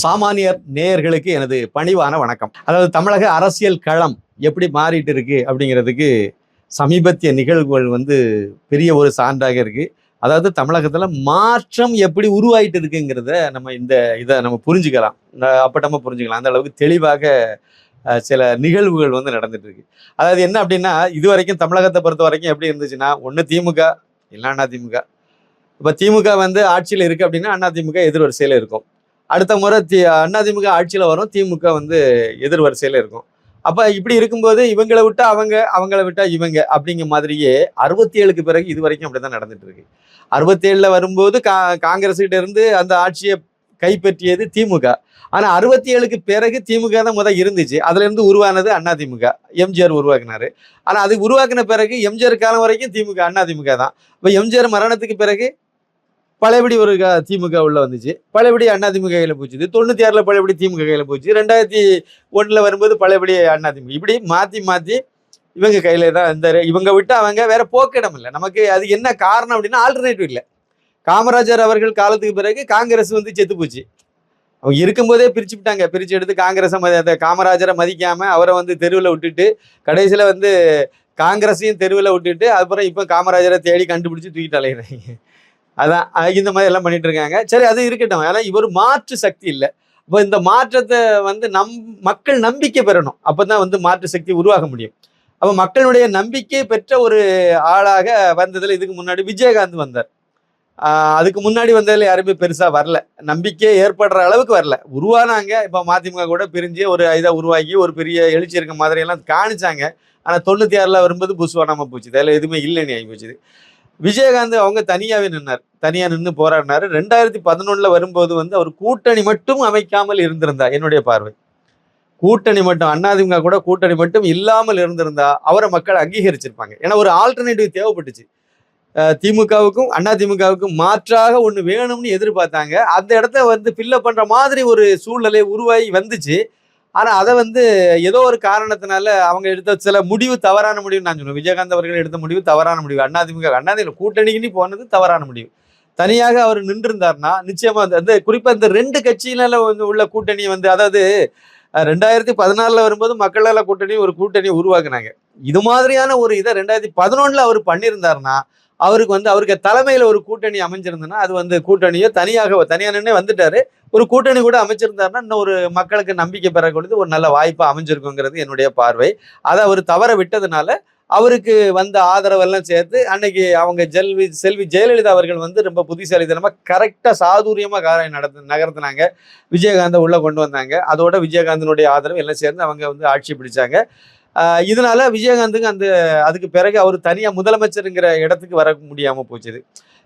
சாமானியர் நேயர்களுக்கு எனது பணிவான வணக்கம். அதாவது தமிழக அரசியல் களம் எப்படி மாறிட்டு இருக்கு அப்படிங்கிறதுக்கு சமீபத்திய நிகழ்வுகள் வந்து பெரிய ஒரு சான்றாக இருக்கு. அதாவது தமிழகத்தில் மாற்றம் எப்படி உருவாயிட்டு இருக்குங்கிறத நம்ம இந்த இதை நம்ம புரிஞ்சுக்கலாம். அப்பட்டமாக புரிஞ்சுக்கலாம். அந்த அளவுக்கு தெளிவாக சில நிகழ்வுகள் வந்து நடந்துட்டு இருக்கு. அதாவது என்ன அப்படின்னா இது வரைக்கும் தமிழகத்தை பொறுத்த வரைக்கும் எப்படி இருந்துச்சுன்னா ஒன்று திமுக இல்லை திமுக. இப்போ திமுக வந்து ஆட்சியில் இருக்குது அப்படின்னா அண்ணா திமுக எதிர்வரிசையில் இருக்கும். அடுத்த முறை தி அதிமுக ஆட்சியில் வரும். திமுக வந்து எதிர் வரிசையில் இருக்கும். அப்போ இப்படி இருக்கும்போது இவங்களை விட்டா அவங்க அவங்கள விட்டா இவங்க அப்படிங்கிற மாதிரியே அறுபத்தி ஏழுக்கு பிறகு இது வரைக்கும் அப்படி தான் நடந்துட்டு இருக்கு. அறுபத்தேழில் வரும்போது கா காங்கிரஸ்கிட்ட இருந்து அந்த ஆட்சியை கைப்பற்றியது திமுக. ஆனால் அறுபத்தி ஏழுக்கு பிறகு திமுக தான் முதல் இருந்துச்சு. அதுலேருந்து உருவானது அண்ணா திமுக. எம்ஜிஆர் உருவாக்குனாரு. ஆனால் அது உருவாக்கின பிறகு எம்ஜிஆர் காலம் வரைக்கும் திமுக அண்ணா திமுக தான். இப்போ எம்ஜிஆர் மரணத்துக்கு பிறகு பழையபடி ஒரு க- திமுக உள்ள வந்துச்சு. பழையபடி அண்ணா திமுக கையில் போச்சுது. தொண்ணூத்தி ஆறுல பழையபடி திமுக கையில் போச்சு. ரெண்டாயிரத்தி ஒண்ணுல வரும்போது பழையபடி அண்ணா திமுக. இப்படி மாத்தி மாத்தி இவங்க கையில தான் இருந்தார் இவங்க விட்டு அவங்க வேற போக்கிடம் இல்லை. நமக்கு அது என்ன காரணம் அப்படின்னா ஆல்டர்னேட்டிவ் இல்லை. காமராஜர் அவர்கள் காலத்துக்கு பிறகு காங்கிரஸ் வந்து செத்து போச்சு. அவங்க இருக்கும்போதே பிரிச்சு விட்டாங்க. பிரிச்சு எடுத்து காங்கிரஸை மதி அந்த காமராஜரை மதிக்காம அவரை வந்து தெருவில் விட்டுட்டு கடைசியில் வந்து காங்கிரஸையும் தெருவில் விட்டுட்டு அப்புறம் இப்போ காமராஜரை தேடி கண்டுபிடிச்சி தூக்கிட்டு அலைகிறாங்க அதான் இந்த மாதிரி எல்லாம் பண்ணிட்டு இருக்காங்க சரி அது இருக்கட்டும். ஏன்னா இவர் மாற்று சக்தி இல்லை. இப்போ இந்த மாற்றத்தை வந்து நம் மக்கள் நம்பிக்கை பெறணும். அப்பதான் வந்து மாற்று சக்தி உருவாக முடியும். அப்போ மக்களுடைய நம்பிக்கை பெற்ற ஒரு ஆளாக வந்ததுல இதுக்கு முன்னாடி விஜயகாந்த் வந்தார். அதுக்கு முன்னாடி வந்ததுல யாருமே பெருசாக வரல. நம்பிக்கை ஏற்படுற அளவுக்கு வரல. உருவானாங்க. இப்போ மதிமுக கூட பிரிஞ்சு ஒரு இதாக உருவாக்கி ஒரு பெரிய எழுச்சி இருக்க மாதிரியெல்லாம் காணிச்சாங்க. ஆனால் தொண்ணூத்தி ஆறுல வரும்போது புஷ்வானாம போச்சு. அதில் எதுவுமே இல்லைன்னு ஆகி போச்சுது. விஜயகாந்த் அவங்க தனியாவே நின்னார். தனியா நின்று போராடினாரு. ரெண்டாயிரத்தி பதினொன்னுல வரும்போது வந்து அவர் கூட்டணி மட்டும் அமைக்காமல் இருந்திருந்தார் என்னுடைய பார்வை. கூட்டணி மட்டும் அண்ணாதிமுக கூட கூட்டணி மட்டும் இல்லாமல் இருந்திருந்தா அவரை மக்கள் அங்கீகரிச்சிருப்பாங்க. ஏன்னா ஒரு ஆல்டர்னேட்டிவ் தேவைப்பட்டுச்சு. திமுகவுக்கும் அண்ணா திமுகவுக்கும் மாற்றாக ஒன்று வேணும்னு எதிர்பார்த்தாங்க. அந்த இடத்த வந்து ஃபில்லப் பண்ணுற மாதிரி ஒரு சூழ்நிலை உருவாகி வந்துச்சு. ஆனால் அதை வந்து ஏதோ ஒரு காரணத்தினால அவங்க எடுத்த சில முடிவு தவறான முடிவு நான் சொல்லுவேன். விஜயகாந்த் அவர்கள் எடுத்த முடிவு தவறான முடிவு. அண்ணாதிமுக அண்ணாதிமுக கூட்டணிக்குன்னு போனது தவறான முடிவு. தனியாக அவர் நின்றிருந்தார்னா நிச்சயமா அந்த- அந்த குறிப்பா இந்த ரெண்டு கட்சியினால வந்து உள்ள கூட்டணி வந்து அதாவது ரெண்டாயிரத்தி பதினாலில் வரும்போது மக்களால் கூட்டணி ஒரு கூட்டணி உருவாக்குனாங்க. இது மாதிரியான ஒரு இதை ரெண்டாயிரத்தி பதினொன்னில் அவர் பண்ணியிருந்தாருன்னா அவருக்கு வந்து அவருக்கு தலைமையில் ஒரு கூட்டணி அமைஞ்சிருந்ததுன்னா அது வந்து கூட்டணியோ தனியாக தனியானே வந்துட்டாரு. ஒரு கூட்டணி கூட அமைச்சிருந்தாருன்னா இன்னும் ஒரு மக்களுக்கு நம்பிக்கை பெறக்கூடியது ஒரு நல்ல வாய்ப்பாக அமைஞ்சிருக்குங்கிறது என்னுடைய பார்வை. அதை அவர் தவற விட்டதுனால அவருக்கு வந்த ஆதரவெல்லாம் சேர்த்து அன்னைக்கு அவங்க ஜெல்வி செல்வி ஜெயலலிதா அவர்கள் வந்து ரொம்ப புத்திசாலித்தனமாக கரெக்டாக சாதுரியமாக காரை நடத்து நகர்த்தினாங்க. விஜயகாந்தை உள்ளே கொண்டு வந்தாங்க. அதோட விஜயகாந்தனுடைய ஆதரவு எல்லாம் சேர்ந்து அவங்க வந்து ஆட்சி பிடிச்சாங்க. இதனால விஜயகாந்துக்கு அந்த அதுக்கு பிறகு அவர் தனியாக முதலமைச்சருங்கிற இடத்துக்கு வர முடியாமல் போச்சுது.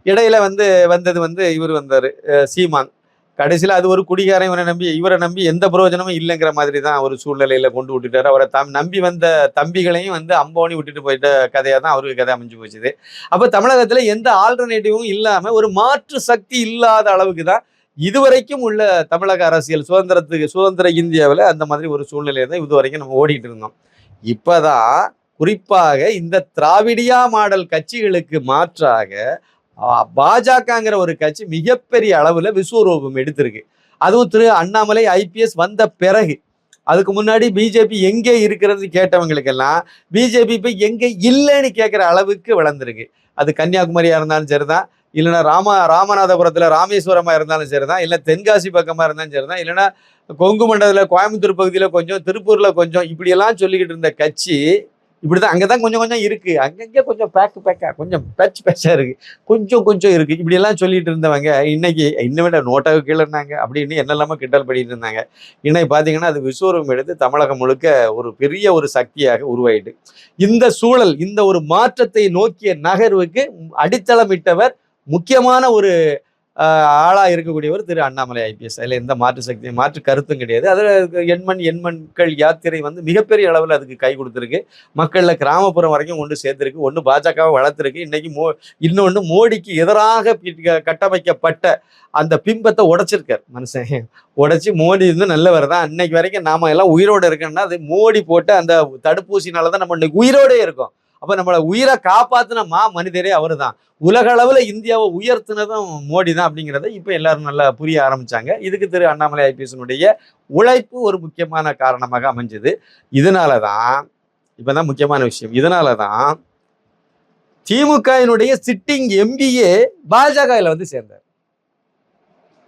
இடையில வந்து வந்தது வந்து இவர் வந்தார் சீமான். கடைசியில் அது ஒரு குடிகாரன் இவரை நம்பி இவரை நம்பி எந்த பிரயோஜனமும் இல்லைங்கிற மாதிரி தான் ஒரு சூழ்நிலையில் கொண்டு விட்டுட்டார். அவரை தம் நம்பி வந்த தம்பிகளையும் வந்து அம்போனி விட்டுட்டு போயிட்ட கதையாக தான் அவருக்கு கதை அமைஞ்சு போச்சுது. அப்போ தமிழகத்தில் எந்த ஆல்டர்னேட்டிவும் இல்லாமல் ஒரு மாற்று சக்தி இல்லாத அளவுக்கு தான் இதுவரைக்கும் உள்ள தமிழக அரசியல் சுதந்திரத்துக்கு சுதந்திர இந்தியாவில் அந்த மாதிரி ஒரு சூழ்நிலையை தான் இதுவரைக்கும் நம்ம ஓடிட்டு இருந்தோம். இப்பதான் குறிப்பாக இந்த திராவிடியா மாடல் கட்சிகளுக்கு மாற்றாக பாஜகங்கிற ஒரு கட்சி மிகப்பெரிய அளவில் விஸ்வரூபம் எடுத்திருக்கு. அதுவும் திரு அண்ணாமலை ஐபிஎஸ் வந்த பிறகு. அதுக்கு முன்னாடி பிஜேபி எங்கே இருக்கிறது கேட்டவங்களுக்கெல்லாம் பிஜேபி இப்போ எங்கே இல்லைன்னு கேட்குற அளவுக்கு வளர்ந்துருக்கு. அது கன்னியாகுமரியாக இருந்தாலும் சரிதான். இல்லைன்னா ராம ராமநாதபுரத்தில் ராமேஸ்வரமாக இருந்தாலும் சரி தான் இல்லை தென்காசி பக்கமாக இருந்தாலும் சரி தான் இல்லைன்னா கொங்கு மண்டலத்தில் கோயம்புத்தூர் பகுதியில் கொஞ்சம் திருப்பூரில் கொஞ்சம் இப்படியெல்லாம் சொல்லிக்கிட்டு இருந்த கட்சி இப்படி தான் அங்கே தான் கொஞ்சம் கொஞ்சம் இருக்குது அங்கங்கே கொஞ்சம் பேக்கு பேக்காக கொஞ்சம் பேச்சு பேச்சாக இருக்குது கொஞ்சம் கொஞ்சம் இருக்குது இப்படியெல்லாம் சொல்லிகிட்டு சொல்லிட்டு இருந்தவங்க இன்னைக்கு இன்னும் விட நோட்டாக கீழே இருந்தாங்க அப்படின்னு என்னெல்லாமோ கிண்டல் பண்ணிட்டு இருந்தாங்க. இன்னைக்கு பார்த்தீங்கன்னா அது விஸ்வரூபம் எடுத்து தமிழகம் முழுக்க ஒரு பெரிய ஒரு சக்தியாக உருவாயிட்டு. இந்த சூழல் இந்த ஒரு மாற்றத்தை நோக்கிய நகர்வுக்கு அடித்தளமிட்டவர் முக்கியமான ஒரு ஆளாக இருக்கக்கூடியவர் திரு அண்ணாமலை ஐபிஎஸ். அதில் எந்த மாற்று சக்தி மாற்று கருத்தும் கிடையாது. அதில் எண்மண் எண்மண்கள் யாத்திரை வந்து மிகப்பெரிய அளவில் அதுக்கு கை கொடுத்துருக்கு. மக்களில் கிராமப்புறம் வரைக்கும் கொண்டு சேர்த்துருக்கு ஒன்று பாஜகவை வளர்த்துருக்கு. இன்றைக்கி மோ இன்னொன்று மோடிக்கு எதிராக கட்டமைக்கப்பட்ட அந்த பிம்பத்தை உடைச்சிருக்கார். மனுஷன் உடைச்சி மோடி வந்து நல்லவர் தான். அன்னைக்கு வரைக்கும் நாம எல்லாம் உயிரோடு இருக்கோம்னா அது மோடி போட்ட அந்த தடுப்பூசினால தான் நம்ம இன்னைக்கு உயிரோடே இருக்கோம். அப்போ நம்மள உயிரை காப்பாற்றின மா மனிதரே அவர் தான் உலக அளவில் இந்தியாவை உயர்த்தினதும் மோடி தான் அப்படிங்கிறத இப்போ எல்லாரும் நல்லா புரிய ஆரம்பித்தாங்க இதுக்கு திரு அண்ணாமலை ஐபிஎஸ்னுடைய உழைப்பு ஒரு முக்கியமான காரணமாக அமைஞ்சது. இதனால தான் இப்போ தான் முக்கியமான விஷயம். இதனாலதான் திமுகவினுடைய சிட்டிங் எம்பியே பாஜகவில் வந்து சேர்ந்தார்.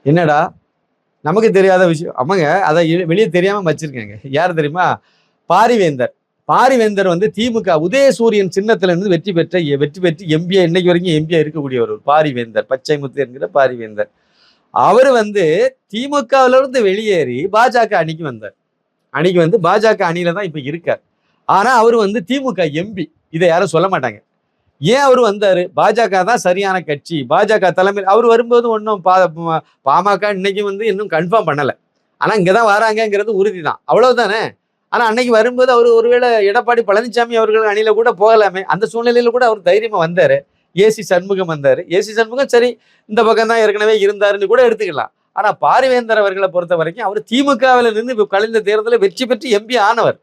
என்னடா? நமக்கு தெரியாத விஷயம். ஆமாங்க அதை வெளியே தெரியாமல் வச்சுருக்கேங்க. யார் தெரியுமா? பாரிவேந்தர். பாரிவேந்தர் வந்து திமுக உதயசூரியன் சின்னத்துல இருந்து வெற்றி பெற்ற வெற்றி பெற்று எம்பியா இன்னைக்கு வரைக்கும் எம்பியா இருக்கக்கூடிய ஒரு பாரிவேந்தர் பச்சை முத்து என்கிற பாரிவேந்தர். அவர் வந்து திமுகவிலிருந்து வெளியேறி பாஜக அணிக்கு வந்தார். அணிக்கு வந்து பாஜக அணியில தான் இப்போ இருக்கார். ஆனால் அவர் வந்து திமுக எம்பி இதை யாரும் சொல்ல மாட்டாங்க. ஏன் அவர் வந்தார்? பாஜக தான் சரியான கட்சி. பாஜக தலைமையில் அவர் வரும்போது ஒன்றும் பா பா- பாமக இன்னைக்கு வந்து இன்னும் கன்ஃபார்ம் பண்ணலை. ஆனால் இங்கே தான் வராங்கங்கிறது உறுதி தான் அவ்வளோதானே ஆனால் அன்னைக்கு வரும்போது அவர் ஒருவேளை எடப்பாடி பழனிசாமி அவர்கள் அணியில கூட போகலாமே. அந்த சூழ்நிலையில் கூட அவர் தைரியமாக வந்தார். ஏசி சண்முகம் வந்தார். ஏசி சண்முகம் சரி இந்த பக்கம் தான் ஏற்கனவே இருந்தாருன்னு கூட எடுத்துக்கலாம். ஆனால் பாரிவேந்தர் அவர்களை பொறுத்த வரைக்கும் அவர் திமுகவில் நின்று கழிந்த தேர்தலில் வெற்றி பெற்று எம்பி ஆனவர்.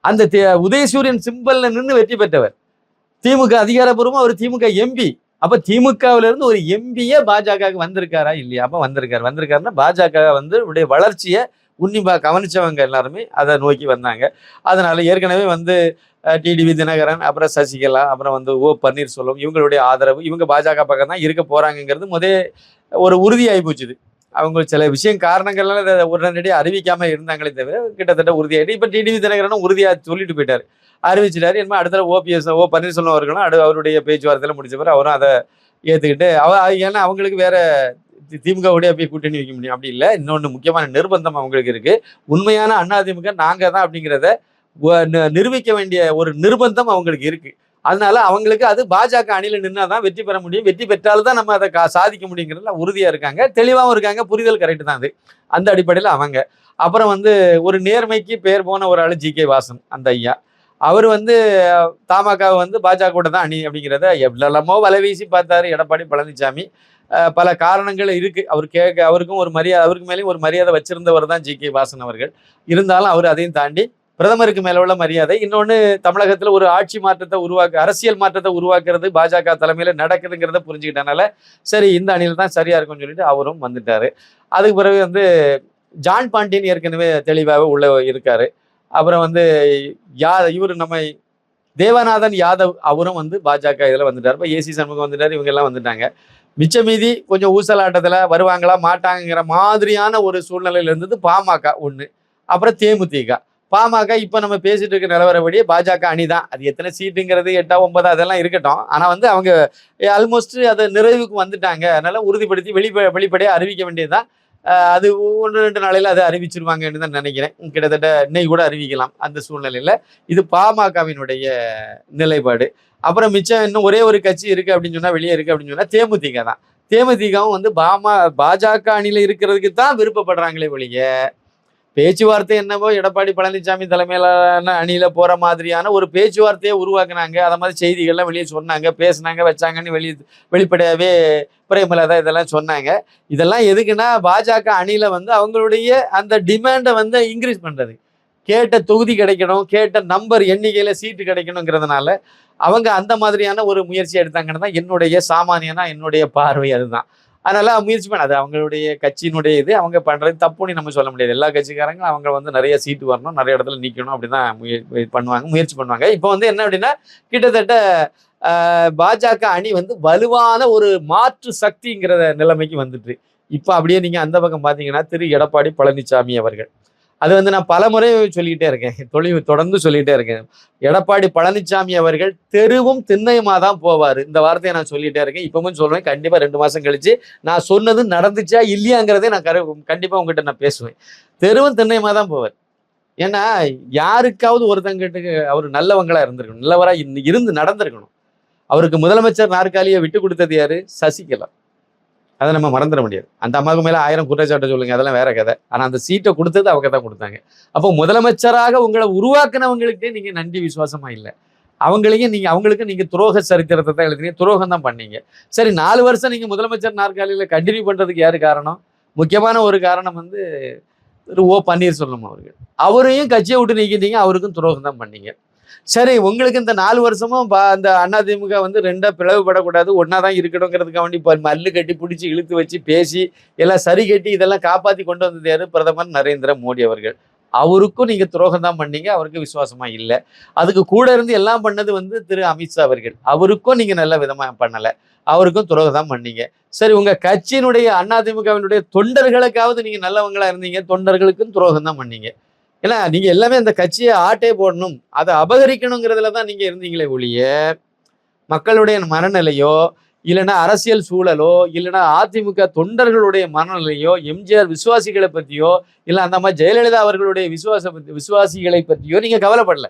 அந்த தே- உதயசூரியன் சிம்பலில் நின்று வெற்றி பெற்றவர். திமுக அதிகாரப்பூர்வமாக அவர் திமுக எம்பி அப்போ திமுகவிலிருந்து ஒரு எம்பியே பாஜகவுக்கு வந்திருக்காரா இல்லையா? அப்போ வந்திருக்காரு. வந்திருக்காருன்னா பாஜக வந்து உடைய வளர்ச்சியை உன்னிப்பா கவனிச்சவங்க எல்லாருமே அதை நோக்கி வந்தாங்க. அதனால ஏற்கனவே வந்து டிடிவி தினகரன் அப்புறம் சசிகலா அப்புறம் வந்து ஓ பன்னீர்செல்வம் இவங்களுடைய ஆதரவு இவங்க பாஜக பக்கம் தான் இருக்க போறாங்கங்கிறது முதே ஒரு உறுதியாகி போச்சுது. அவங்க சில விஷயம் காரணங்கள்லாம் இதை உடனடியாக அறிவிக்காமல் இருந்தாங்களே தவிர கிட்டத்தட்ட உறுதியாகிட்டு இப்போ டிடிவி தினகரனும் உறுதியாக சொல்லிட்டு போயிட்டார். அறிவிச்சிட்டாரு. என்ன அடுத்த ஓபிஎஸ் ஓ பன்னீர்செல்வம் அவர்களும் அடு அவருடைய பேச்சுவார்த்தையில முடிச்ச பிறகு அவரும் அதை ஏற்றுக்கிட்டு அவ ஏன்னா அவங்களுக்கு வேற திமுகவுடைய போய் கூட்டணி வைக்க முடியும். அப்படி இல்லை. இன்னொன்று முக்கியமான நிர்பந்தம் அவங்களுக்கு இருக்கு. உண்மையான அதிமுக நாங்கள் தான் அப்படிங்கிறத நிரூபிக்க வேண்டிய ஒரு நிர்பந்தம் அவங்களுக்கு இருக்கு. அதனால அவங்களுக்கு அது பாஜக அணியில நின்னா தான் வெற்றி பெற முடியும். வெற்றி பெற்றால்தான் நம்ம அதை கா- சாதிக்க முடியுங்கிறதுல உறுதியாக இருக்காங்க. தெளிவாகவும் இருக்காங்க. புரிதல் கரெக்டு தான் அது. அந்த அடிப்படையில் அவங்க. அப்புறம் வந்து ஒரு நேர்மைக்கு பேர் போன ஒரு ஆள் ஜி கே வாசன் அந்த ஐயா. அவர் வந்து தமாக வந்து பாஜக கூட தான் அணி அப்படிங்கிறத எவ்வளமோ வலை வீசி பார்த்தாரு. எடப்பாடி பழனிசாமி பல காரணங்கள் இருக்கு. அவர் கேட்க அவருக்கும் ஒரு மரியாதை அவருக்கு மேலேயும் ஒரு மரியாதை வச்சிருந்தவர் தான் ஜி கே வாசன் அவர்கள். இருந்தாலும் அவர் அதையும் தாண்டி பிரதமருக்கு மேல உள்ள மரியாதை இன்னொன்று தமிழகத்தில் ஒரு ஆட்சி மாற்றத்தை உருவாக்க அரசியல் மாற்றத்தை உருவாக்குறது பாஜக தலைமையில் நடக்குதுங்கிறத புரிஞ்சுக்கிட்டனால சரி இந்த அணியில் தான் சரியா இருக்கும்னு சொல்லிட்டு அவரும் வந்துட்டாரு. அதுக்கு பிறகு வந்து ஜான் பாண்டியன் ஏற்கனவே தெளிவாக உள்ள இருக்காரு. அப்புறம் வந்து யா இவர் நம்ம தேவநாதன் யாதவ் அவரும் வந்து பாஜக இதில் வந்துட்டார். இப்போ ஏசி சண்முகம் வந்துட்டார் இவங்க எல்லாம் வந்துட்டாங்க. மிச்ச மீதி கொஞ்சம் ஊசலாட்டத்தில் வருவாங்களா மாட்டாங்கங்கிற மாதிரியான ஒரு சூழ்நிலையில் இருந்தது பாமக ஒன்று அப்புறம் தேமுதிக. பாமக இப்போ நம்ம பேசிட்டு இருக்க நிலவரப்படி பாஜக அணி தான் அது எத்தனை சீட்டுங்கிறது எட்டா ஒன்பதா அதெல்லாம் இருக்கட்டும். ஆனால் வந்து அவங்க ஆல்மோஸ்ட் அதை நிறைவுக்கு வந்துட்டாங்க. அதனால உறுதிப்படுத்தி வெளிப்ப வெளிப்படையாக அறிவிக்க வேண்டியதுதான். தான் அது ஒன்று ரெண்டு நாளையில் அதை அறிவிச்சிருவாங்கன்னு தான் நினைக்கிறேன். கிட்டத்தட்ட இன்னைக்கு கூட அறிவிக்கலாம் அந்த சூழ்நிலையில். இது பாமகவினுடைய நிலைப்பாடு. அப்புறம் மிச்சம் இன்னும் ஒரே ஒரு கட்சி இருக்கு அப்படின்னு சொன்னால் வெளியே இருக்கு அப்படின்னு சொன்னால் தேமுதிக தான். தேமுதிகவும் வந்து பாமா பாஜக அணியில் இருக்கிறதுக்கு தான் விருப்பப்படுறாங்களே ஒழிய பேச்சுவார்த்தை என்னவோ எடப்பாடி பழனிசாமி தலைமையிலான அணியில போற மாதிரியான ஒரு பேச்சுவார்த்தையை உருவாக்குனாங்க. அதை மாதிரி செய்திகள்லாம் வெளியே சொன்னாங்க. பேசுனாங்க வச்சாங்கன்னு வெளியே வெளிப்படையாகவே பிரேமலதா இதெல்லாம் சொன்னாங்க. இதெல்லாம் எதுக்குன்னா பாஜக அணியில வந்து அவங்களுடைய அந்த டிமாண்டை வந்து இன்க்ரீஸ் பண்றது. கேட்ட தொகுதி கிடைக்கணும் கேட்ட நம்பர் எண்ணிக்கையில் சீட்டு கிடைக்கணுங்கிறதுனால அவங்க அந்த மாதிரியான ஒரு முயற்சி எடுத்தாங்கன்னு தான் என்னுடைய சாமானியனா என்னுடைய பார்வை அதுதான். அதனால முயற்சி பண்ண அது அவங்களுடைய கட்சியினுடைய இது அவங்க பண்றது தப்புன்னு நம்ம சொல்ல முடியாது. எல்லா கட்சிக்காரங்களும் அவங்க வந்து நிறைய சீட்டு வரணும் நிறைய இடத்துல நிக்கணும் அப்படிதான் முய பண்ணுவாங்க முயற்சி பண்ணுவாங்க. இப்போ வந்து என்ன அப்படின்னா கிட்டத்தட்ட பாஜக அணி வந்து வலுவான ஒரு மாற்று சக்திங்கிற நிலைமைக்கு வந்துட்டு இப்போ அப்படியே நீங்க அந்த பக்கம் பாத்தீங்கன்னா திரு. எடப்பாடி பழனிசாமி அவர்கள். அது வந்து நான் பலமுறை சொல்லிக்கிட்டே இருக்கேன். தொழில் தொடர்ந்து சொல்லிகிட்டே இருக்கேன். எடப்பாடி பழனிசாமி அவர்கள் தெருவும் திண்ணையுமா தான் போவார். இந்த வார்த்தையை நான் சொல்லிட்டே இருக்கேன். இப்பவும் சொல்லுவேன் கண்டிப்பா ரெண்டு மாசம் கழிச்சு நான் சொன்னது நடந்துச்சா இல்லையாங்கிறதே நான் கரு கண்டிப்பா உங்ககிட்ட நான் பேசுவேன். தெருவும் திண்ணையுமா தான் போவார். ஏன்னா யாருக்காவது ஒருத்தங்கிட்ட அவர் நல்லவங்களா இருந்திருக்கணும். நல்லவரா இருந்து நடந்திருக்கணும். அவருக்கு முதலமைச்சர் நாற்காலியை விட்டு கொடுத்தது யாரு? சசிகலா. அதை நம்ம மறந்துட முடியாது. அந்த அம்மாவுக்கு மேலே ஆயிரம் குற்றச்சாட்டு சொல்லுங்க அதெல்லாம் வேற கதை. ஆனால் அந்த சீட்டை கொடுத்தது அவங்க தான் கொடுத்தாங்க. அப்போ முதலமைச்சராக உங்களை உருவாக்குனவங்களுக்கே நீங்கள் நன்றி விசுவாசமாக இல்லை. அவங்களையும் நீங்கள் அவங்களுக்கு நீங்கள் துரோக சரித்திரத்தை தான் எழுதினீங்க துரோகம் தான் பண்ணீங்க. சரி நாலு வருஷம் நீங்கள் முதலமைச்சர் நாற்காலியில் கண்டினியூ பண்ணுறதுக்கு யார் காரணம்? முக்கியமான ஒரு காரணம் வந்து திரு ஓ பன்னீர்செல்வம் அவர்கள். அவரையும் கட்சியை விட்டு நீக்கிட்டீங்க அவருக்கும் துரோகம் தான் பண்ணீங்க. சரி உங்களுக்கு இந்த நாலு வருஷமும் அந்த அதிமுக வந்து ரெண்டா பிளவுபடக்கூடாது ஒன்னா தான் இருக்கணுங்கிறதுக்காக வேண்டி மல்லு கட்டி பிடிச்சி இழுத்து வச்சு பேசி எல்லாம் சரி கட்டி இதெல்லாம் காப்பாத்தி கொண்டு வந்தது யாரு? பிரதமர் நரேந்திர மோடி அவர்கள். அவருக்கும் நீங்க துரோகம் தான் பண்ணீங்க அவருக்கு விசுவாசமா இல்லை. அதுக்கு கூட இருந்து எல்லாம் பண்ணது வந்து திரு அமித்ஷா அவர்கள். அவருக்கும் நீங்க நல்ல விதமா பண்ணல. அவருக்கும் துரோகம் தான் பண்ணீங்க. சரி உங்க கட்சியினுடைய அதிமுகவினுடைய தொண்டர்களுக்காவது நீங்க நல்லவங்களா இருந்தீங்க தொண்டர்களுக்கும் துரோகம் தான் பண்ணீங்க. ஏன்னா நீங்க எல்லாமே அந்த கட்சியை ஆட்டே போடணும். அதை அபகரிக்கணுங்கிறதுல தான் நீங்க இருந்தீங்களே ஒழிய மக்களுடைய மனநிலையோ இல்லைன்னா அரசியல் சூழலோ இல்லைன்னா அதிமுக தொண்டர்களுடைய மனநிலையோ எம்ஜிஆர் விசுவாசிகளை பற்றியோ இல்லை அந்த மாதிரி ஜெயலலிதா அவர்களுடைய விசுவாச விசுவாசிகளை பற்றியோ நீங்கள் கவலைப்படல.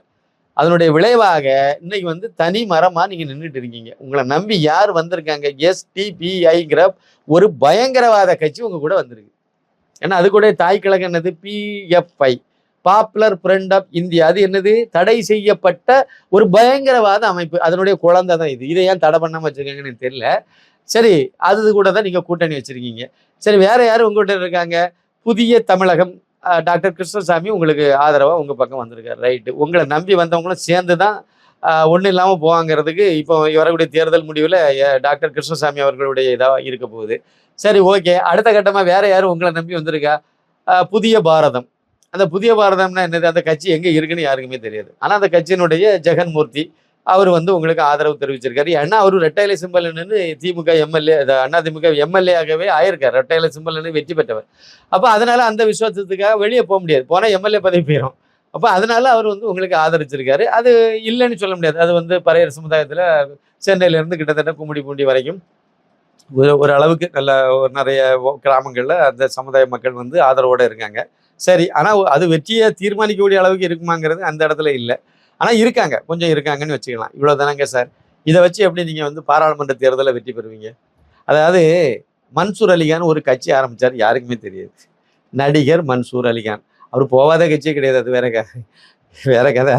அதனுடைய விளைவாக இன்னைக்கு வந்து தனி மரமாக நீங்கள் நின்றுட்டு இருக்கீங்க. உங்களை நம்பி யார் வந்திருக்காங்க? எஸ்டிபிஐங்கிற ஒரு பயங்கரவாத கட்சி உங்கள் கூட வந்திருக்கு. ஏன்னா அது கூட தாய் கழகம் என்னது? PFI popular front of India அது என்னது? தடை செய்யப்பட்ட ஒரு பயங்கரவாத அமைப்பு. அதனுடைய குழந்தை தான் இது. இதை ஏன் தடை பண்ணாமல் வச்சிருக்காங்கன்னு எனக்கு தெரியல. சரி அது கூட தான் நீங்கள் கூட்டணி வச்சுருக்கீங்க. சரி வேறு யாரும் உங்ககிட்ட இருக்காங்க? புதிய தமிழகம் டாக்டர் கிருஷ்ணசாமி உங்களுக்கு ஆதரவாக உங்கள் பக்கம் வந்திருக்காரு. ரைட்டு உங்களை நம்பி வந்தவங்களும் சேர்ந்து தான் ஒன்றும் இல்லாமல் போவாங்கிறதுக்கு இப்போ வரக்கூடிய தேர்தல் முடிவில் டாக்டர் கிருஷ்ணசாமி அவர்களுடைய இதாக இருக்க போகுது. சரி ஓகே அடுத்த கட்டமாக வேறு யாரும் உங்களை நம்பி வந்திருக்கா? புதிய பாரதம். அந்த புதிய பாரதம்னா என்னது? அந்த கட்சி எங்கே இருக்குன்னு யாருக்குமே தெரியாது. ஆனால் அந்த கட்சியினுடைய ஜெகன்மூர்த்தி அவர் வந்து உங்களுக்கு ஆதரவு தெரிவிச்சிருக்காரு. ஏன்னா அவர் ரெட்டையிலை சிம்பல் திமுக எம்எல்ஏ அதிமுக எம்எல்ஏ-ஆகவே ஆயிருக்கார். ரெட்டையிலை சிம்பல் வெற்றி பெற்றவர். அப்போ அதனால அந்த விசுவாசத்துக்காக வெளியே போக முடியாது. போனால் எம்எல்ஏ பதவி போயிடும் அப்போ அதனால அவர் வந்து உங்களுக்கு ஆதரிச்சிருக்காரு. அது இல்லைன்னு சொல்ல முடியாது. அது வந்து பறையர் சமுதாயத்தில் சென்னையிலேருந்து கிட்டத்தட்ட கும்மிடி பூண்டி வரைக்கும் ஒரு ஒரு அளவுக்கு நல்ல ஒரு நிறைய கிராமங்களில் அந்த சமுதாய மக்கள் வந்து ஆதரவோடு இருக்காங்க. சரி ஆனால் அது வெற்றியை தீர்மானிக்கக்கூடிய அளவுக்கு இருக்குமாங்கிறது அந்த இடத்துல இல்லை. ஆனால் இருக்காங்க கொஞ்சம் இருக்காங்கன்னு வச்சுக்கலாம். இவ்வளோ தானங்க சார். இதை வச்சு எப்படி நீங்கள் வந்து பாராளுமன்ற தேர்தலில் வெற்றி பெறுவீங்க? அதாவது மன்சூர் அலிகான் ஒரு கட்சி ஆரம்பித்தார் யாருக்குமே தெரியாது. நடிகர் மன்சூர் அலிகான். அவர் போகாத கட்சியே கிடையாது அது வேற கதை வேற கதை.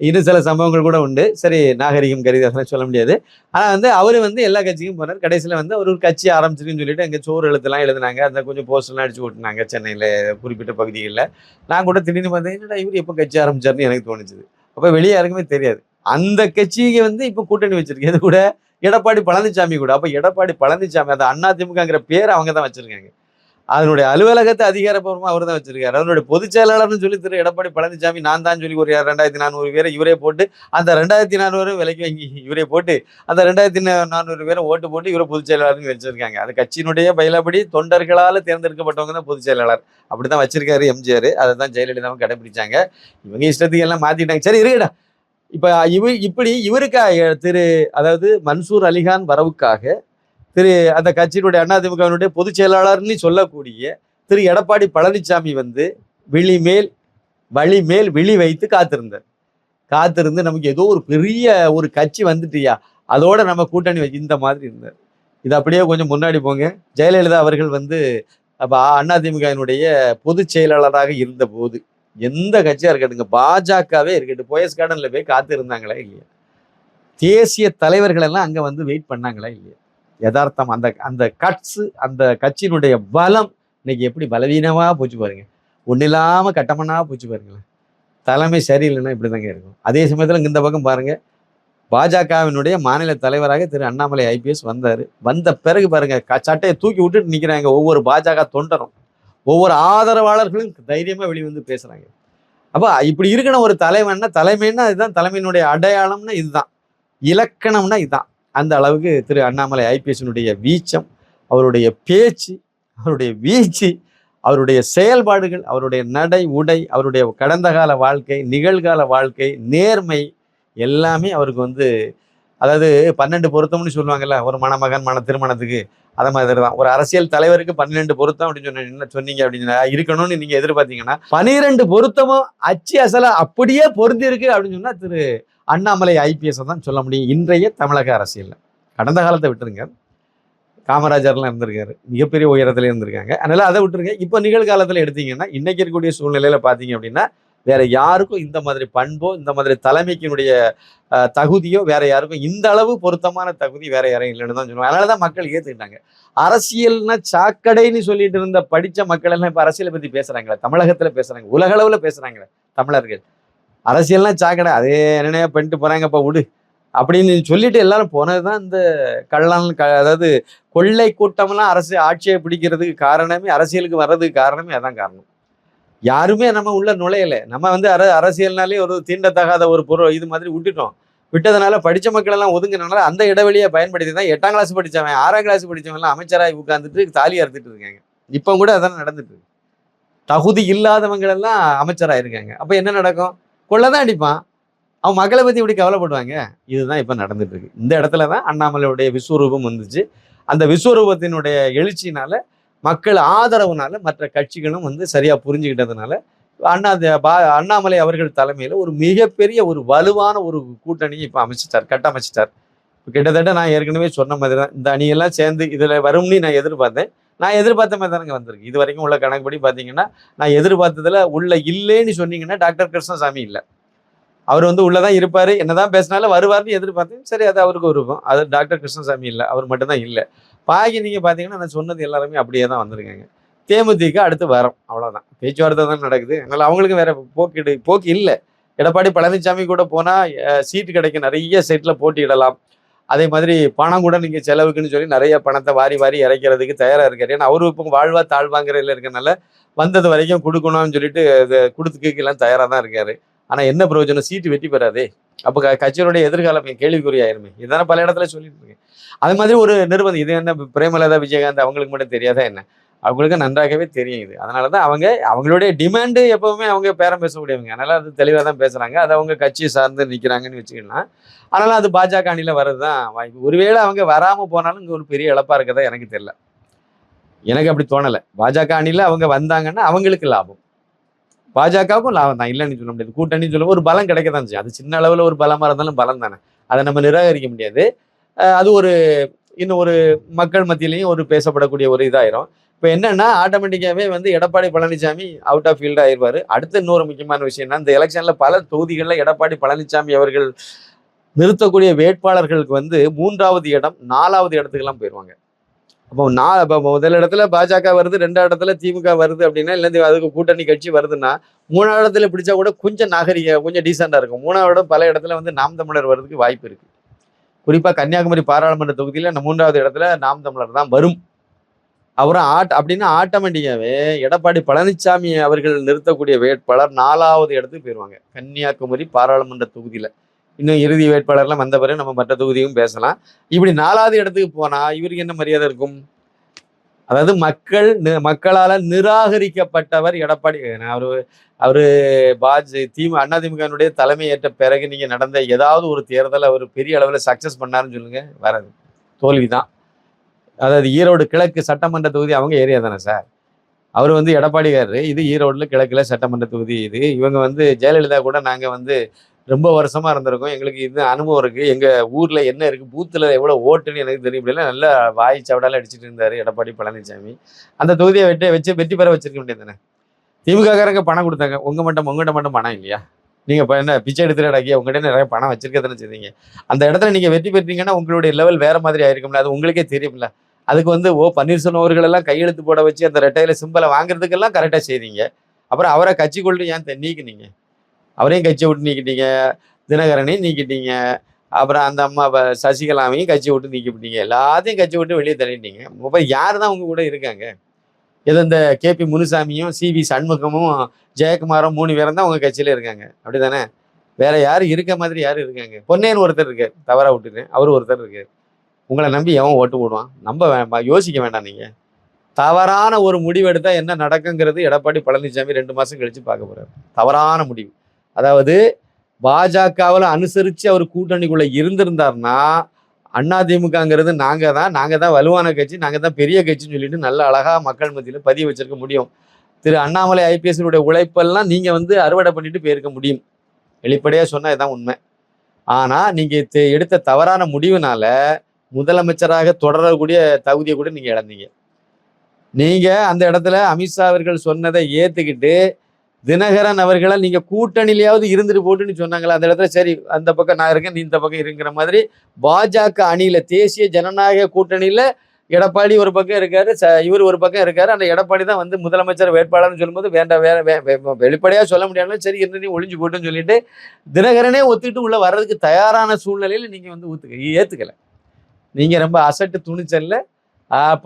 இன்னும் சில சம்பவங்கள் கூட உண்டு. சரி நாகரிகம் கருதி சொல்ல முடியாது. ஆனால் வந்து அவர் வந்து எல்லா கட்சிக்கும் போனார். கடைசியில் வந்து அவர் ஒரு கட்சி ஆரம்பிச்சிருக்குன்னு சொல்லிட்டு அங்கே சோறு எழுத்துலாம் எழுதுனாங்க. அந்த கொஞ்சம் போஸ்டர்லாம் அடிச்சு ஓட்டினாங்க சென்னையில் குறிப்பிட்ட பகுதிகளில். நான் கூட திடீர்னு பார்த்தேன் என்னடா இவர் எப்போ கட்சி ஆரம்பிச்சாருன்னு எனக்கு தோணுச்சுது அப்போ வெளியே யாருக்குமே தெரியாது. அந்த கட்சிக்கு வந்து இப்போ கூட்டணி வச்சிருக்கு. இது கூட எடப்பாடி பழனிசாமி கூட. அப்போ எடப்பாடி பழனிசாமி அந்த அண்ணா திமுகங்கிற பேர் அவங்க தான் வச்சுருக்காங்க. அதனுடைய அலுவலகத்தை அதிகாரப்பூர்வமாக அவர் தான் வச்சிருக்காரு. அதனுடைய பொதுச் செயலாளர்னு சொல்லி திரு எடப்பாடி பழனிசாமி நான் தான் சொல்லி ஒரு ரெண்டாயிரத்தி நானூறு பேரை இவரே போட்டு அந்த ரெண்டாயிரத்தி நானூறு விலைக்கு வாங்கி இவரே போட்டு அந்த ரெண்டாயிரத்தி நானூறு பேரை ஓட்டு போட்டு இவரை பொதுச் செயலாளர்னு வச்சிருக்காங்க. அது கட்சியினுடைய பயிலபடி தொண்டர்களால் தேர்ந்தெடுக்கப்பட்டவங்க தான் பொதுச் செயலாளர். அப்படி தான் வச்சிருக்காரு எம்ஜிஆர். அதை தான் ஜெயலலிதாவும் கடைபிடிச்சாங்க இவங்க இஷ்டத்துக்கு எல்லாம் மாற்றிட்டாங்க சரி இருக்கடா இப்போ இவ இப்படி இவருக்காக திரு அதாவது மன்சூர் அலிகான் வரவுக்காக திரு அந்த கட்சியினுடைய அதிமுகவினுடைய பொதுச் செயலாளர்னு சொல்லக்கூடிய திரு எடப்பாடி பழனிசாமி வந்து விழிமேல் வழிமேல் விழி வைத்து காத்திருந்தார். காத்திருந்து நமக்கு ஏதோ ஒரு பெரிய ஒரு கட்சி வந்துட்டியா? அதோட நம்ம கூட்டணி வச்சு இந்த மாதிரி இருந்தார். இது அப்படியே கொஞ்சம் முன்னாடி போங்க. ஜெயலலிதா அவர்கள் வந்து அப்போ அதிமுகவினுடைய பொதுச் செயலாளராக இருந்தபோது எந்த கட்சியாக இருக்கட்டுங்க பாஜகவே இருக்கட்டும் போயஸ் கார்டனில் போய் காத்திருந்தாங்களா இல்லையா? தேசிய தலைவர்களெல்லாம் அங்கே வந்து வெயிட் பண்ணாங்களா இல்லையா? யதார்த்தம் அந்த அந்த கட்ஸ் அந்த கட்சியினுடைய பலம் இன்னைக்கு எப்படி பலவீனமாக போச்சு பாருங்க. ஒன்றும் இல்லாமல் கட்டமனா போச்சு பாருங்களேன். தலைமை சரியில்லைன்னா இப்படி தாங்க இருக்கும். அதே சமயத்தில் இந்த பக்கம் பாருங்க. பாஜகவினுடைய மாநில தலைவராக திரு அண்ணாமலை ஐபிஎஸ் வந்தார். வந்த பிறகு பாருங்க க- சட்டையை தூக்கி விட்டுட்டு நிற்கிறாங்க ஒவ்வொரு பாஜக தொண்டரும். ஒவ்வொரு ஆதரவாளர்களும் தைரியமாக வெளிவந்து வந்து அப்போ இப்படி இருக்கணும் ஒரு தலைவன்னா தலைமைன்னா இதுதான். தலைமையினுடைய அடையாளம்னா இதுதான். இலக்கணம்னா இதுதான். அந்த அளவுக்கு திரு அண்ணாமலை ஐபிஎஸ்னுடைய வீச்சம் அவருடைய பேச்சு அவருடைய வீச்சு அவருடைய செயல்பாடுகள் அவருடைய நடை உடை அவருடைய கடந்த கால வாழ்க்கை நிகழ்கால வாழ்க்கை நேர்மை எல்லாமே அவருக்கு வந்து அதாவது பன்னெண்டு பொருத்தம்னு சொல்லுவாங்கல்ல ஒரு மணமகன் மன திருமணத்துக்கு அதை மாதிரி தான். ஒரு அரசியல் தலைவருக்கு பன்னிரெண்டு பொருத்தம் அப்படின்னு சொன்ன என்ன சொன்னீங்க அப்படின்னு இருக்கணும்னு நீங்கள் எதிர்பார்த்தீங்கன்னா பனிரெண்டு பொருத்தமும் அச்சு அசலாக அப்படியே பொருந்தி இருக்கு அப்படின்னு சொன்னால் திரு அண்ணாமலை ஐபிஎஸ் தான் சொல்ல முடியும். இன்றைய தமிழக அரசியலில். கடந்த காலத்தை விட்டுருங்க. காமராஜர்லாம் இருந்திருக்காரு. மிகப்பெரிய உயரத்தில் இருந்திருக்காங்க. அதனால் அதை விட்டுருங்க. இப்போ நிகழ்காலத்தில் எடுத்தீங்கன்னா இன்றைக்கி இருக்கக்கூடிய சூழ்நிலையில் பார்த்தீங்க அப்படின்னா வேற யாருக்கும் இந்த மாதிரி பண்போ இந்த மாதிரி தலைமைக்கினுடைய தகுதியோ வேற யாருக்கும் இந்த அளவு பொருத்தமான தகுதி வேற யாரும் இல்லைன்னு தான் சொல்லுவாங்க. அதனாலதான் மக்கள் ஏற்றுக்கிட்டாங்க அரசியல்னா சாக்கடைன்னு சொல்லிட்டு இருந்த படித்த மக்கள் எல்லாம் இப்போ அரசியலை பற்றி பேசுகிறாங்களே தமிழகத்தில் பேசுகிறாங்க உலக பேசுகிறாங்களே தமிழர்கள். அரசியல்லாம் சாக்கடை. அதே என்னென்ன பண்ணிட்டு போறாங்கப்பா விடு. அப்படின்னு சொல்லிட்டு எல்லாரும் போனதுதான் இந்த கள்ளன் க அதாவது கொள்ளை கூட்டம்லாம் அரசு ஆட்சியை பிடிக்கிறதுக்கு காரணமே அரசியலுக்கு வர்றதுக்கு காரணமே அதான் காரணம். யாருமே நம்ம உள்ள நுழையலை. நம்ம வந்து அர அரசியல்னாலே ஒரு தீண்டத்தகாத ஒரு பொருள் இது மாதிரி விட்டுட்டோம். விட்டதுனால படித்த மக்கள் எல்லாம் ஒதுங்கினால அந்த இடைவெளியை பயன்படுத்தி தான் எட்டாம் கிளாஸ் படித்தவன் ஆறாம் கிளாஸ் படிச்சவன் எல்லாம் அமைச்சராகி உட்காந்துட்டு தாலி அறுத்துட்டு இருக்காங்க. இப்போ கூட அதான் நடந்துட்டு தகுதி இல்லாதவங்களெல்லாம் அமைச்சராக இருக்காங்க அப்போ என்ன நடக்கும்? கொள்ளதான் அடிப்பான். அவன் மக்களை பற்றி இப்படி கவலைப்படுவாங்க? இதுதான் இப்போ நடந்துட்டு இருக்கு இந்த இடத்துல தான் அண்ணாமலையுடைய விஸ்வரூபம் வந்துச்சு. அந்த விஸ்வரூபத்தினுடைய எழுச்சினால மக்கள் ஆதரவுனால மற்ற கட்சிகளும் வந்து சரியாக புரிஞ்சுக்கிட்டதுனால அண்ணா த- பா- அண்ணாமலை அவர்கள் தலைமையில் ஒரு மிகப்பெரிய ஒரு வலுவான ஒரு கூட்டணியை இப்போ அமைச்சிட்டார் கட்டமைச்சிட்டார். இப்போ கிட்டத்தட்ட நான் ஏற்கனவே சொன்ன மாதிரி தான் இந்த அணியெல்லாம் சேர்ந்து இதில் வரும்னு நான் எதிர்பார்த்தேன். நான் எதிர்பார்த்த மாதிரி தானங்க வந்திருக்கு. இது வரைக்கும் உள்ள கணக்குப்படி பார்த்தீங்கன்னா நான் எதிர்பார்த்ததில் உள்ள இல்லைன்னு சொன்னீங்கன்னா டாக்டர் கிருஷ்ணசாமி இல்லை. அவர் வந்து உள்ளே தான் இருப்பார். என்னதான் பேசினாலும் வருவார்னு எதிர்பார்த்தேன். சரி அது அவருக்கு ஒரு அது டாக்டர் கிருஷ்ணசாமி இல்லை. அவர் மட்டும்தான் இல்லை. பாக்கி நீங்கள் பார்த்தீங்கன்னா நான் சொன்னது எல்லாருமே அப்படியே தான் வந்திருக்காங்க. தேமுதிக அடுத்து வரும். அவ்வளோதான் பேச்சுவார்த்தை தான் நடக்குது. அதனால் அவங்களுக்கு வேற போக்கிடு போக்கு இல்லை. எடப்பாடி பழனிசாமி கூட போனால் சீட்டு கிடைக்கும் நிறைய செட்ல போட்டியிடலாம். அதே மாதிரி பணம் கூட நீங்கள் செலவுக்குன்னு சொல்லி நிறைய பணத்தை வாரி வாரி இறைக்கிறதுக்கு தயாராக இருக்காரு. ஏன்னா அவரு இப்போ வாழ்வா தாழ்வாங்கிறதுல இருக்கனால வந்தது வரைக்கும் கொடுக்கணும்னு சொல்லிட்டு அதை கொடுத்துக்கலாம் தயாராக தான் இருக்காரு. ஆனால் என்ன பிரயோஜனம்? சீட்டு வெட்டி பெறாதே அப்போ க- கட்சியினுடைய எதிர்காலம் கேள்விக்குறியாயிருமே இதுதானே பல இடத்துல சொல்லிட்டு இருக்கேன். அது மாதிரி ஒரு நிறுவனம் இது என்ன பிரேமலதா விஜயகாந்த் அவங்களுக்கு மட்டும் தெரியாதா என்ன? அவங்களுக்கு நன்றாகவே தெரியும் இது. அதனால தான் அவங்க அவங்களுடைய டிமாண்டு எப்போவுமே அவங்க பேரம் பேசக்கூடியவங்க. அதனால் அது தெளிவாக தான் பேசுகிறாங்க அது அவங்க கட்சியை சார்ந்து நிற்கிறாங்கன்னு வச்சுக்கலாம் அதனால் அது பாஜக அணியில வர்றது தான் வாய்ப்பு. ஒருவேளை அவங்க வராமல் போனாலும் இங்கே ஒரு பெரிய இழப்பாக இருக்கதா எனக்கு தெரியல. எனக்கு அப்படி தோணலை. பாஜக அணியில் அவங்க வந்தாங்கன்னா அவங்களுக்கு லாபம். பாஜகவுக்கும் லாபம் தான். இல்லைன்னு சொல்ல முடியாது. கூட்டணி சொல்ல ஒரு பலம் கிடைக்க தான் செய்யும். அது சின்ன அளவில் ஒரு பலமாக இருந்தாலும் பலம் தானே. அதை நம்ம நிராகரிக்க முடியாது. அது ஒரு இன்னும் ஒரு மக்கள் மத்தியிலையும் ஒரு பேசப்படக்கூடிய ஒரு இதாயிரும். இப்போ என்னன்னா ஆட்டோமேட்டிக்காகவே வந்து Edappadi Palaniswami out of field ஆயிடுவார் அடுத்த இன்னொரு முக்கியமான விஷயம்னா இந்த எலெக்ஷனில் பல தொகுதிகளில் எடப்பாடி பழனிசாமி அவர்கள் நிறுத்தக்கூடிய வேட்பாளர்களுக்கு வந்து மூன்றாவது இடம் நாலாவது இடத்துக்கெல்லாம் போயிடுவாங்க அப்போ நான் இப்போ முதல் இடத்துல பாஜக வருது ரெண்டாவது இடத்துல திமுக வருது அப்படின்னா இல்லை அதுக்கு கூட்டணி கட்சி வருதுன்னா மூணாவது இடத்துல பிடிச்சா கூட கொஞ்சம் நாகரிக கொஞ்சம் டீசெண்டாக இருக்கும். மூணாவது இடம் பல இடத்துல வந்து நாம் தமிழர் வர்றதுக்கு வாய்ப்பு இருக்குது குறிப்பாக கன்னியாகுமரி பாராளுமன்ற தொகுதியில் இந்த மூன்றாவது இடத்துல நாம் தமிழர் தான் வரும். அப்புறம் ஆட் அப்படின்னா ஆட்டோமேட்டிக்காவே எடப்பாடி பழனிசாமி அவர்கள் நிறுத்தக்கூடிய வேட்பாளர் நாலாவது இடத்துக்கு போயிடுவாங்க கன்னியாகுமரி பாராளுமன்ற தொகுதியில். இன்னும் இறுதி வேட்பாளர்லாம் வந்த பிறகு நம்ம மற்ற தொகுதியும் பேசலாம். இப்படி நாலாவது இடத்துக்கு போனால் இவருக்கு என்ன மரியாதை இருக்கும்? அதாவது மக்கள் மக்களால் நிராகரிக்கப்பட்டவர் எடப்பாடி. அவர் அவர் பாஜ் திமுக அதிமுகனுடைய தலைமை ஏற்ற பிறகு நீங்கள் நடந்த ஏதாவது ஒரு தேர்தலை அவர் பெரிய அளவில் சக்ஸஸ் பண்ணாருன்னு சொல்லுங்கள் வராது தோல்விதான். அதாவது ஈரோடு கிழக்கு சட்டமன்ற தொகுதி அவங்க ஏரியா தானே சார்? அவர் வந்து எடப்பாடிக்காரரு இது ஈரோடில் கிழக்கில் சட்டமன்ற தொகுதி இது. இவங்க வந்து ஜெயலலிதா கூட நாங்கள் வந்து ரொம்ப வருஷமாக இருந்திருக்கோம். எங்களுக்கு இது அனுபவம் இருக்குது எங்கள் ஊரில் என்ன இருக்குது பூத்தில் எவ்வளோ ஓட்டுன்னு எனக்கு தெரியும். இப்படிலாம் நல்லா வாய் சவடால அடிச்சிட்டு இருந்தார் எடப்பாடி பழனிசாமி அந்த தொகுதியை வெட்டி வச்சு வெற்றி பெற வச்சிருக்க வேண்டியது தானே? திமுக பணம் கொடுத்தாங்க. உங்கள் மட்டும் உங்கள்கிட்ட மட்டும் பணம் இல்லையா? நீங்கள் இப்போ என்ன பிச்சை எடுத்துட்டு அடக்கிய உங்ககிட்ட நிறைய பணம் வச்சிருக்க தானே செய்தீங்க. அந்த இடத்துல நீங்கள் வெற்றி பெற்றீங்கன்னா உங்களுடைய லெவல் வேறு மாதிரி ஆயிருக்கும்ல. அது உங்களுக்கே தெரியும்ல. அதுக்கு வந்து ஓ பன்னீர்செல்வம் அவர்களெல்லாம் கையெழுத்து போட வச்சு அந்த ரெட்டையில சிம்பலை வாங்குறதுக்கெல்லாம் கரெக்டாக செய்தீங்க. அப்புறம் அவரை கட்சிக்குள்ள ஏன் நீக்கினீங்க? அவரையும் கட்சியை விட்டு நீக்கிட்டீங்க. தினகரனையும் நீக்கிட்டீங்க. அப்புறம் அந்த அம்மா வ- சசிகலாவையும் கட்சி விட்டு நீக்கிவிட்டீங்க. எல்லாத்தையும் கட்சி விட்டு வெளியே தள்ளிட்டீங்க. அப்போ யார் தான் உங்க கூட இருக்காங்க? ஏதோ இந்த கேபி முனுசாமியும் சிவி சண்முகமும் ஜெயக்குமாரும் மூணு பேரும் தான் உங்கள் கட்சியில் இருக்காங்க. அப்படிதானே வேற யாரும் இருக்க மாதிரி யாரும் இருக்காங்க? பொன்னேன்னு ஒருத்தர் இருக்கார். தவறாக விட்டுருக்கேன் அவர் ஒருத்தர் இருக்கார். உங்களை நம்பி எவன் ஓட்டு போடுவான்? நம்ப வேண்டாம் யோசிக்க வேண்டாம் நீங்கள் தவறான ஒரு முடிவு எடுத்தால் என்ன நடக்குங்கிறது எடப்பாடி பழனிசாமி ரெண்டு மாதம் கழித்து பார்க்க போகிறார் தவறான முடிவு. அதாவது பாஜகவில் அனுசரித்து அவர் கூட்டணிக்குள்ளே இருந்திருந்தாருன்னா அதிமுகங்கிறது நாங்கள் தான் நாங்கள் தான் வலுவான கட்சி நாங்கள் தான் பெரிய கட்சின்னு சொல்லிட்டு நல்ல அழகாக மக்கள் மத்தியில் பதிய வச்சிருக்க முடியும். திரு அண்ணாமலை ஐபிஎஸ்னுடைய உழைப்பெல்லாம் நீங்கள் வந்து அறுவடை பண்ணிட்டு போயிருக்க முடியும். வெளிப்படையாக சொன்னால் இதுதான் உண்மை. ஆனால் நீங்கள் எடுத்த தவறான முடிவுனால முதலமைச்சராக தொடரக்கூடிய தகுதியை கூட நீங்கள் இழந்தீங்க. நீங்கள் அந்த இடத்துல அமித்ஷா அவர்கள் சொன்னதை ஏற்றுக்கிட்டு தினகரன் அவர்களை நீங்கள் கூட்டணியிலையாவது இருந்துட்டு போட்டுன்னு சொன்னாங்களா அந்த இடத்துல சரி அந்த பக்கம் நான் இருக்கேன் நீ இந்த பக்கம் இருக்கிற மாதிரி பாஜக அணியில் தேசிய ஜனநாயக கூட்டணியில் எடப்பாடி ஒரு பக்கம் இருக்காரு ச இவர் ஒரு பக்கம் இருக்காரு அந்த எடப்பாடி தான் வந்து முதலமைச்சர் வேட்பாளர்னு சொல்லும்போது வேண்டாம் வேற வே- வே- சொல்ல முடியாதுனாலும் சரி இருந்து ஒளிஞ்சு போட்டுன்னு சொல்லிட்டு தினகரனே ஒத்துக்கிட்டு உள்ள வர்றதுக்கு தயாரான சூழ்நிலையில் நீங்கள் வந்து ஊத்துக்க ஏற்றுக்கலை நீங்கள் ரொம்ப அசட்டு துணிச்சல்ல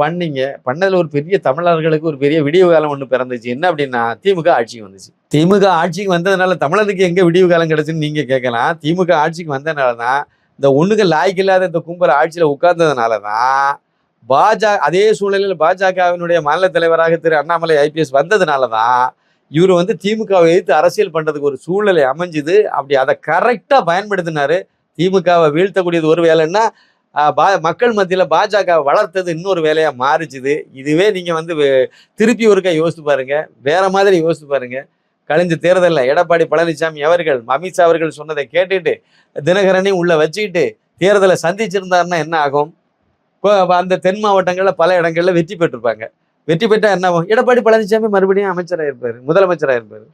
பண்ணீங்க. பண்ணதில் ஒரு பெரிய தமிழர்களுக்கு ஒரு பெரிய விடிவு காலம் ஒன்று பிறந்துச்சு. என்ன அப்படின்னா திமுக ஆட்சிக்கு வந்துச்சு. திமுக ஆட்சிக்கு வந்ததுனால தமிழருக்கு எங்கே விடிவு காலம் கிடச்சுன்னு நீங்கள் கேட்கலாம். திமுக ஆட்சிக்கு வந்ததுனால தான் இந்த ஒன்றுக்கு லாய்க்கு இல்லாத இந்த கும்பல் ஆட்சியில் உட்கார்ந்ததுனால தான் பாஜக அதே சூழலில் பாஜகவினுடைய மாநில தலைவராக திரு அண்ணாமலை ஐபிஎஸ் வந்ததுனால தான் இவர் வந்து திமுகவை எதிர்த்து அரசியல் பண்ணுறதுக்கு ஒரு சூழ்நிலை அமைஞ்சுது. அப்படி அதை கரெக்டாக பயன்படுத்தினார். திமுகவை வீழ்த்தக்கூடியது ஒரு வேலைன்னா பா மக்கள் மத்தியில் பாஜக வளர்த்தது இன்னொரு வேலையாக மாறிச்சுது. இதுவே நீங்கள் வந்து திருப்பி ஒருக்கா யோசித்து பாருங்கள் வேற மாதிரி யோசித்து பாருங்கள் கழிஞ்ச தேர்தலில் எடப்பாடி பழனிசாமி அவர்கள் அமித்ஷா அவர்கள் சொன்னதை கேட்டுட்டு தினகரனையும் உள்ளே வச்சுக்கிட்டு தேர்தலை சந்திச்சிருந்தாருன்னா என்ன ஆகும்? அந்த தென் மாவட்டங்களில் பல இடங்களில் வெற்றி பெற்றிருப்பாங்க. வெற்றி பெற்றால் என்ன ஆகும்? எடப்பாடி பழனிசாமி மறுபடியும் அமைச்சராக இருப்பார் முதலமைச்சராக இருப்பார்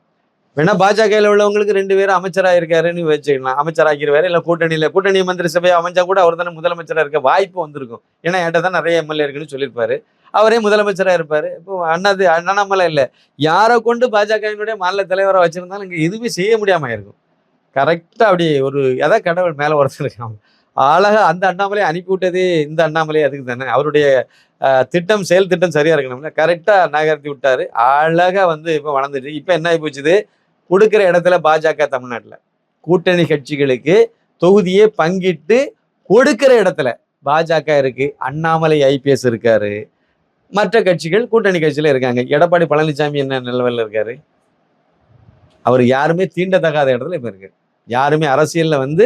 வேணா பாஜகவில் உள்ளவங்களுக்கு ரெண்டு பேரும் அமைச்சராக இருக்காருன்னு வச்சுக்கலாம். அமைச்சராக்கிடுவாரு இல்லை கூட்டணியில் கூட்டணி மந்திரி சபையை அமைஞ்சா கூட அவர் தானே முதலமைச்சராக இருக்க வாய்ப்பு வந்திருக்கும். ஏன்னா என்கிட்ட தான் நிறைய எம்எல்ஏ இருக்குன்னு சொல்லியிருப்பாரு. அவரே முதலமைச்சராக இருப்பார். இப்போ அண்ணாது அண்ணாமலை இல்லை. யாரை கொண்டு பாஜகவினுடைய மாநில தலைவரை வச்சிருந்தாலும் இங்கே எதுவுமே செய்ய முடியாம இருக்கும் கரெக்டாக அப்படி ஒரு எதை கடவுள் மேலே ஒருத்தருக்காங்க அழகா அந்த அண்ணாமலை அனுப்பி விட்டதே இந்த அண்ணாமலை அதுக்கு தானே. அவருடைய திட்டம் செயல் திட்டம் சரியா இருக்கணும்ல. கரெக்டாக நகர்த்தி விட்டாரு. அழகா வந்து இப்போ வளர்ந்துட்டு இப்போ என்ன ஆகி போச்சுது? கொடுக்குற இடத்துல பாஜக தமிழ்நாட்டில். கூட்டணி கட்சிகளுக்கு தொகுதியை பங்கிட்டு கொடுக்கிற இடத்துல பாஜக இருக்கு. அண்ணாமலை ஐபிஎஸ் இருக்காரு. மற்ற கட்சிகள் கூட்டணி கட்சியில இருக்காங்க. எடப்பாடி பழனிசாமி என்ன நிலவில் இருக்காரு? அவர் யாருமே தீண்டத்தகாத இடத்துல இப்போ இருக்கு யாருமே அரசியலில் வந்து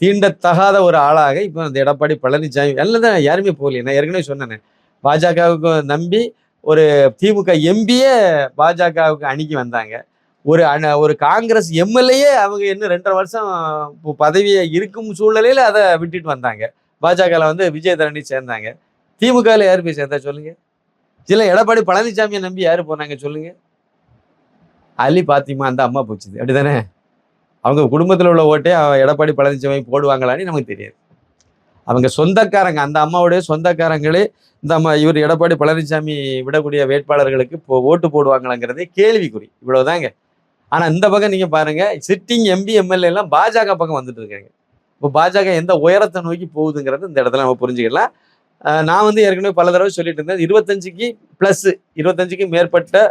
தீண்டத்தகாத ஒரு ஆளாக இப்போ அந்த எடப்பாடி பழனிசாமி எல்லாம் தான் யாருமே போகலையே. நான் ஏற்கனவே சொன்னேனே. பாஜகவுக்கு நம்பி ஒரு திமுக எம்பியே பாஜகவுக்கு அணுகி வந்தாங்க. ஒரு அண- ஒரு காங்கிரஸ் எம்எல்ஏயே அவங்க இன்னும் ரெண்டரை வருஷம் இப்போ பதவியை இருக்கும் சூழ்நிலையில் அதை விட்டுட்டு வந்தாங்க. பாஜகவில் வந்து விஜயதரணி சேர்ந்தாங்க. திமுகவில் யார் போய் சேர்ந்தா சொல்லுங்க? சில எடப்பாடி பழனிசாமியை நம்பி யார் போனாங்க சொல்லுங்க? அலி பாத்திமா அந்த அம்மா போச்சுது. அப்படிதானே? அவங்க குடும்பத்தில் உள்ள ஓட்டே எடப்பாடி பழனிசாமி போடுவாங்களான்னு நமக்கு தெரியாது. அவங்க சொந்தக்காரங்க அந்த அம்மாவுடைய சொந்தக்காரங்களே இந்த அம்மா இவர் எடப்பாடி பழனிசாமி விடக்கூடிய வேட்பாளர்களுக்கு இப்போ ஓட்டு போடுவாங்களாங்கிறதே கேள்விக்குறி. இவ்வளவுதாங்க. ஆனால் இந்த பக்கம் நீங்கள் பாருங்கள் சிட்டிங் எம்பி எம்எல்ஏ எல்லாம் பாஜக பக்கம் வந்துட்டு இருக்காங்க. இப்போ பாஜக எந்த உயரத்தை நோக்கி போகுதுங்கிறது இந்த இடத்துல நம்ம புரிஞ்சுக்கலாம். நான் வந்து ஏற்கனவே பல தடவை சொல்லிட்டு இருந்தேன் இருபத்தஞ்சுக்கு ப்ளஸ்ஸு இருபத்தஞ்சுக்கு மேற்பட்ட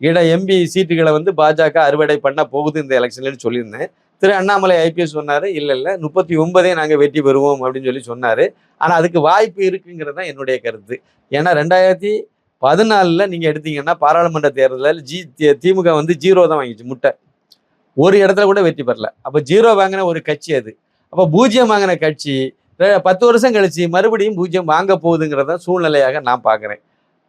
இட எம்பி சீட்டுகளை வந்து பாஜக அறுவடை பண்ண போகுது இந்த எலெக்ஷன்லன்னு சொல்லியிருந்தேன். திரு அண்ணாமலை ஐபிஎஸ் சொன்னார் இல்லை இல்லை முப்பத்தி ஒன்பதே நாங்கள் வெற்றி பெறுவோம் அப்படின்னு சொல்லி சொன்னார். ஆனால் அதுக்கு வாய்ப்பு இருக்குங்கிறது தான் என்னுடைய கருத்து. ஏன்னா ரெண்டாயிரத்தி பதினாலில் நீங்கள் எடுத்தீங்கன்னா பாராளுமன்ற தேர்தலில் ஜி தி- திமுக வந்து ஜீரோ தான் வாங்கிச்சு முட்டை. ஒரு இடத்துல கூட வெற்றி பெறல. அப்போ ஜீரோ வாங்கின ஒரு கட்சி அது. அப்போ பூஜ்ஜியம் வாங்கின கட்சி பத்து வருஷம் கழிச்சு மறுபடியும் பூஜ்ஜியம் வாங்க போகுதுங்கிறத சூழ்நிலையாக நான் பார்க்குறேன்.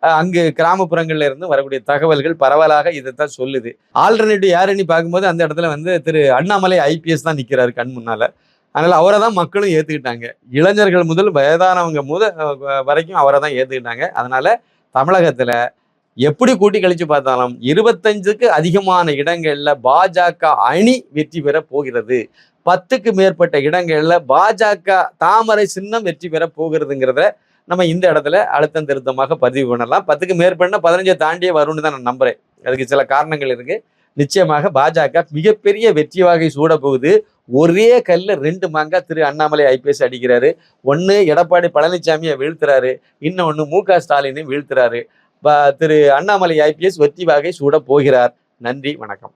அங்கு கிராமப்புறங்கள்ல இருந்து வரக்கூடிய தகவல்கள் பரவலாக இதைத்தான் சொல்லுது. ஆல்டர்னேட்டிவ் யாருன்னு பார்க்கும்போது அந்த இடத்துல வந்து திரு அண்ணாமலை ஐபிஎஸ் தான் நிற்கிறாரு கண் முன்னால. அதனால் அவரை தான் மக்களும் ஏற்றுக்கிட்டாங்க இளைஞர்கள் முதல் வயதானவங்க முதல் வரைக்கும் அவரை தான் ஏற்றுக்கிட்டாங்க அதனால தமிழகத்தில் எப்படி கூட்டி கழிச்சு பார்த்தாலும் இருபத்தஞ்சுக்கு அதிகமான இடங்களில் பாஜக அணி வெற்றி பெற போகிறது. பத்துக்கு மேற்பட்ட இடங்களில் பாஜக தாமரை சின்னம் வெற்றி பெற போகிறதுங்கிறத நம்ம இந்த இடத்துல அழுத்தம் திருத்தமாக பதிவு பண்ணலாம். பத்துக்கு மேற்பட்ட பதினஞ்சை தாண்டியே வரும்னு தான் நான் நம்புறேன். அதுக்கு சில காரணங்கள் இருக்குது நிச்சயமாக பாஜக மிகப்பெரிய வெற்றி வாகை சூட போகுது ஒரே கல்ல ரெண்டு மாங்கா திரு அண்ணாமலை ஐபிஎஸ் அடிக்கிறாரு. ஒன்று எடப்பாடி பழனிசாமியை வீழ்த்துறாரு. இன்னொன்று மு க ஸ்டாலினை வீழ்த்துறாரு. ப- திரு அண்ணாமலை ஐபிஎஸ் வெற்றி வாகை சூட போகிறார். நன்றி வணக்கம்.